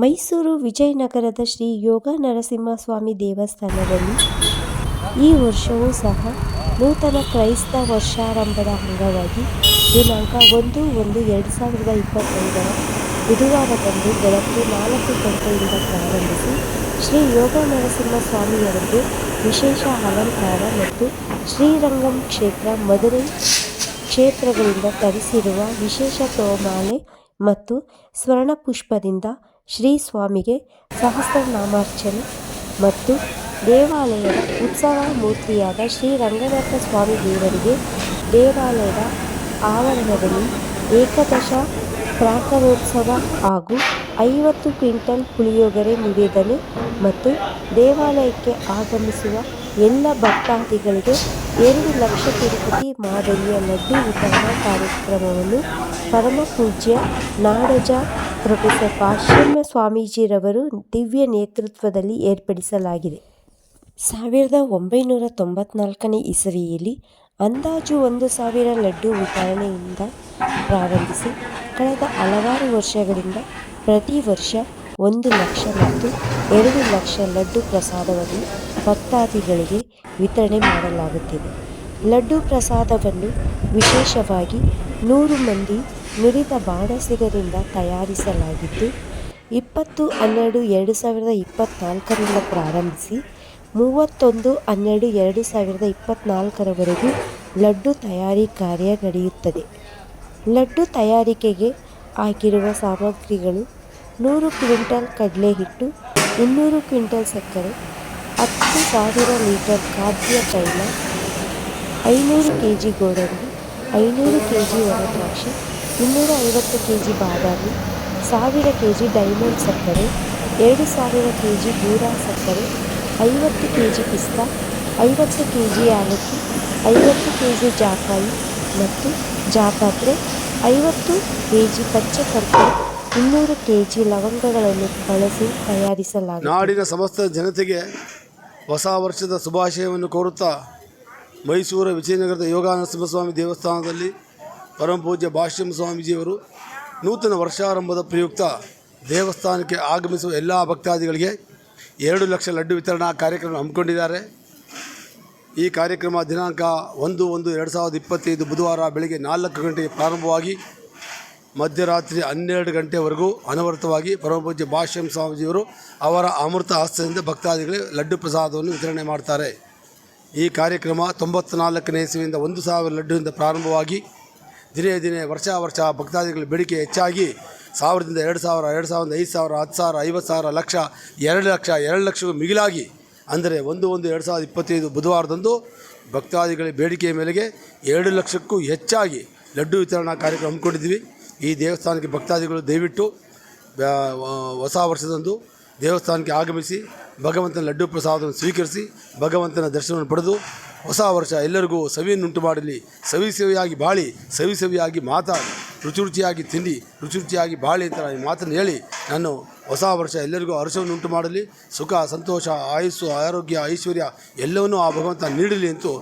ಮೈಸೂರು ವಿಜಯನಗರದ ಶ್ರೀ ಯೋಗ ನರಸಿಂಹಸ್ವಾಮಿ ದೇವಸ್ಥಾನದಲ್ಲಿ ಈ ವರ್ಷವೂ ಸಹ ನೂತನ ಕ್ರೈಸ್ತ ವರ್ಷಾರಂಭದ ಅಂಗವಾಗಿ ದಿನಾಂಕ ಒಂದು ಒಂದು ಎರಡು ಸಾವಿರದ ಇಪ್ಪತ್ತೈದರ ಬುಧವಾರದಂದು ಬೆಳಗ್ಗೆ ನಾಲ್ಕು ಗಂಟೆಯಿಂದ ಪ್ರಾರಂಭಿಸಿ ಶ್ರೀ ಯೋಗ ನರಸಿಂಹಸ್ವಾಮಿಯವರಿಗೆ ವಿಶೇಷ ಅಲಂಕಾರ ಮತ್ತು ಶ್ರೀರಂಗಂ ಕ್ಷೇತ್ರ, ಮಧುರೈ ಕ್ಷೇತ್ರಗಳಿಂದ ತರಿಸಿರುವ ವಿಶೇಷ ತೋಮಾಲೆ ಮತ್ತು ಸ್ವರ್ಣ ಪುಷ್ಪದಿಂದ ಶ್ರೀ ಸ್ವಾಮಿಗೆ ಸಹಸ್ರನಾಮಾರ್ಚನೆ ಮತ್ತು ದೇವಾಲಯದ ಉತ್ಸವ ಮೂರ್ತಿಯಾದ ಶ್ರೀ ರಂಗನಾಥ ಸ್ವಾಮಿ ದೇವರಿಗೆ ದೇವಾಲಯದ ಆವರಣದಲ್ಲಿ ಏಕದಶ ಪ್ರಾಕರೋತ್ಸವ ಹಾಗೂ ಐವತ್ತು ಕ್ವಿಂಟಲ್ ಪುಳಿಯೋಗರೆ ನಿವೇದನೆ ಮತ್ತು ದೇವಾಲಯಕ್ಕೆ ಆಗಮಿಸುವ ಎಲ್ಲ ಭಕ್ತಾದಿಗಳಿಗೆ ಎರಡು ಲಕ್ಷ ತಿರುಪತಿ ಮಾದರಿಯ ಲಡ್ಡು ವಿತರಣಾ ಕಾರ್ಯಕ್ರಮವನ್ನು ಪರಮ ಪೂಜ್ಯ ನಾಡೋಜ ಪ್ರೊಫೆಸರ್ ಪಾಶ್ಚಿಮ ಸ್ವಾಮೀಜಿರವರು ದಿವ್ಯ ನೇತೃತ್ವದಲ್ಲಿ ಏರ್ಪಡಿಸಲಾಗಿದೆ. ಸಾವಿರದ ಒಂಬೈನೂರ ತೊಂಬತ್ನಾಲ್ಕನೇ ಇಸವಿಯಲ್ಲಿ ಅಂದಾಜು ಒಂದು ಸಾವಿರ ಲಡ್ಡು ವಿತರಣೆಯಿಂದ ಪ್ರಾರಂಭಿಸಿ, ಕಳೆದ ಹಲವಾರು ವರ್ಷಗಳಿಂದ ಪ್ರತಿ ವರ್ಷ ಒಂದು ಲಕ್ಷ ಮತ್ತು ಎರಡು ಲಕ್ಷ ಲಡ್ಡು ಪ್ರಸಾದವನ್ನು ಭಕ್ತಾದಿಗಳಿಗೆ ವಿತರಣೆ ಮಾಡಲಾಗುತ್ತಿದೆ. ಲಡ್ಡು ಪ್ರಸಾದವನ್ನು ವಿಶೇಷವಾಗಿ ನೂರು ಮಂದಿ ನುರಿತ ಬಾಣಸಿಗರಿಂದ ತಯಾರಿಸಲಾಗಿದ್ದು, ಇಪ್ಪತ್ತು ಹನ್ನೆರಡು ಎರಡು ಸಾವಿರದ ಇಪ್ಪತ್ತ್ನಾಲ್ಕರಿಂದ ಪ್ರಾರಂಭಿಸಿ, ಮೂವತ್ತೊಂದು ಹನ್ನೆರಡು ಎರಡು ಸಾವಿರದ ಇಪ್ಪತ್ತ್ನಾಲ್ಕರವರೆಗೂ ಲಡ್ಡು ತಯಾರಿ ಕಾರ್ಯ ನಡೆಯುತ್ತದೆ. ಲಡ್ಡು ತಯಾರಿಕೆಗೆ ಆಗಿರುವ ಸಾಮಗ್ರಿಗಳು ನೂರು ಕ್ವಿಂಟಲ್ ಕಡಲೆ ಹಿಟ್ಟು ಇನ್ನೂರು ಕ್ವಿಂಟಲ್ ಸಕ್ಕರೆ, ಹತ್ತು ಸಾವಿರ ಲೀಟರ್ ಖಾದ್ಯ ತೈಲ, ಐನೂರು ಕೆ ಜಿ ಗೋಡಂಬಿ, ಐನೂರು ಕೆ ಜಿ ಒಣದ್ರಾಕ್ಷಿ ಇನ್ನೂರ ಐವತ್ತು ಕೆ ಜಿ ಬಾದಾಮಿ, ಸಾವಿರ ಕೆ ಜಿ ಡೈಮಂಡ್ ಸಕ್ಕರೆ, ಎರಡು ಸಾವಿರ ಕೆ ಜಿ ಗೂರಾ ಸಕ್ಕರೆ, ಐವತ್ತು ಕೆ ಜಿ ಪಿಸ್ತಾ, ಐವತ್ತು ಕೆ ಜಿ ಏಲಕ್ಕಿ ಐವತ್ತು ಕೆ ಜಿ ಜಾಕಾಯಿ ಮತ್ತು ಜಾಪಾತ್ರೆ, ಐವತ್ತು ಕೆ ಜಿ ಪಚ್ಚೆ ಕರ್ಪೂರ, ಇನ್ನೂರು ಕೆ ಜಿ ಲವಂಗಗಳನ್ನು ಬಳಸಿ ತಯಾರಿಸಲಾಗಿದೆ ನಾಡಿನ ಸಮಸ್ತ ಜನತೆಗೆ ಹೊಸ ವರ್ಷದ ಶುಭಾಶಯವನ್ನು ಕೋರುತ್ತಾ ಮೈಸೂರು ವಿಜಯನಗರದ ಯೋಗಾನಂದ ಸ್ವಾಮಿ ದೇವಸ್ಥಾನದಲ್ಲಿ ಪರಮ ಪೂಜ್ಯ ಭಾಷ್ಯಂ ಸ್ವಾಮೀಜಿಯವರು ನೂತನ ವರ್ಷಾರಂಭದ ಪ್ರಯುಕ್ತ ದೇವಸ್ಥಾನಕ್ಕೆ ಆಗಮಿಸುವ ಎಲ್ಲ ಭಕ್ತಾದಿಗಳಿಗೆ ಎರಡು ಲಕ್ಷ ಲಡ್ಡು ವಿತರಣಾ ಕಾರ್ಯಕ್ರಮ ಹಮ್ಮಿಕೊಂಡಿದ್ದಾರೆ. ಈ ಕಾರ್ಯಕ್ರಮ ದಿನಾಂಕ ಒಂದು ಒಂದು ಎರಡು ಸಾವಿರದ ಇಪ್ಪತ್ತೈದು ಬುಧವಾರ ಬೆಳಗ್ಗೆ ನಾಲ್ಕು ಗಂಟೆಗೆ ಪ್ರಾರಂಭವಾಗಿ ಮಧ್ಯರಾತ್ರಿ ಹನ್ನೆರಡು ಗಂಟೆವರೆಗೂ ಅನವರತವಾಗಿ ಪರಮಪೂಜ್ಯ ಭಾಷ್ಯಂ ಸ್ವಾಮೀಜಿಯವರು ಅವರ ಅಮೃತ ಹಸ್ತದಿಂದ ಭಕ್ತಾದಿಗಳಿಗೆ ಲಡ್ಡು ಪ್ರಸಾದವನ್ನು ವಿತರಣೆ ಮಾಡ್ತಾರೆ. ಈ ಕಾರ್ಯಕ್ರಮ ತೊಂಬತ್ನಾಲ್ಕನೇ ಇಸವಿಯಿಂದ ಒಂದು ಸಾವಿರ ಲಡ್ಡುವಿಂದ ಪ್ರಾರಂಭವಾಗಿ ದಿನೇ ದಿನೇ ವರ್ಷ ವರ್ಷ ಭಕ್ತಾದಿಗಳ ಬೇಡಿಕೆ ಹೆಚ್ಚಾಗಿ ಸಾವಿರದಿಂದ ಎರಡು ಸಾವಿರ, ಎರಡು ಸಾವಿರದ ಐದು ಸಾವಿರ, ಹತ್ತು ಸಾವಿರ, ಐವತ್ತು ಸಾವಿರ ಲಕ್ಷ, ಎರಡು ಲಕ್ಷ, ಎರಡು ಲಕ್ಷಕ್ಕೂ ಮಿಗಿಲಾಗಿ ಅಂದರೆ ಒಂದು ಒಂದು ಎರಡು ಸಾವಿರದ ಇಪ್ಪತ್ತೈದು ಬುಧವಾರದಂದು ಭಕ್ತಾದಿಗಳ ಬೇಡಿಕೆಯ ಮೇಲೆಗೆ ಎರಡು ಲಕ್ಷಕ್ಕೂ ಹೆಚ್ಚಾಗಿ ಲಡ್ಡು ವಿತರಣಾ ಕಾರ್ಯಕ್ರಮ ಹಮ್ಮಿಕೊಂಡಿದ್ವಿ ಈ ದೇವಸ್ಥಾನಕ್ಕೆ ಭಕ್ತಾದಿಗಳು ದಯವಿಟ್ಟು ಹೊಸ ವರ್ಷದಂದು ದೇವಸ್ಥಾನಕ್ಕೆ ಆಗಮಿಸಿ ಭಗವಂತನ ಲಡ್ಡು ಪ್ರಸಾದವನ್ನು ಸ್ವೀಕರಿಸಿ ಭಗವಂತನ ದರ್ಶನವನ್ನು ಪಡೆದು ಹೊಸ ವರ್ಷ ಎಲ್ಲರಿಗೂ ಸವಿಯನ್ನುಂಟು ಮಾಡಲಿ ಸವಿ ಸವಿಯಾಗಿ ಬಾಳಿ, ಸವಿ ಸವಿಯಾಗಿ ಮಾತಾಡಿ ರುಚಿ ರುಚಿಯಾಗಿ ತಿಂಡಿ, ರುಚಿ ರುಚಿಯಾಗಿ ಬಾಳಿ ಅಂತ ಈ ಮಾತನ್ನು ಹೇಳಿ ನಾನು ಹೊಸ ವರ್ಷ ಎಲ್ಲರಿಗೂ ಹರ್ಷವನ್ನು ಉಂಟು ಮಾಡಲಿ ಸುಖ, ಸಂತೋಷ, ಆಯುಸ್ಸು, ಆರೋಗ್ಯ, ಐಶ್ವರ್ಯ ಎಲ್ಲವನ್ನೂ ಆ ಭಗವಂತ ನೀಡಲಿ ಅಂತೂ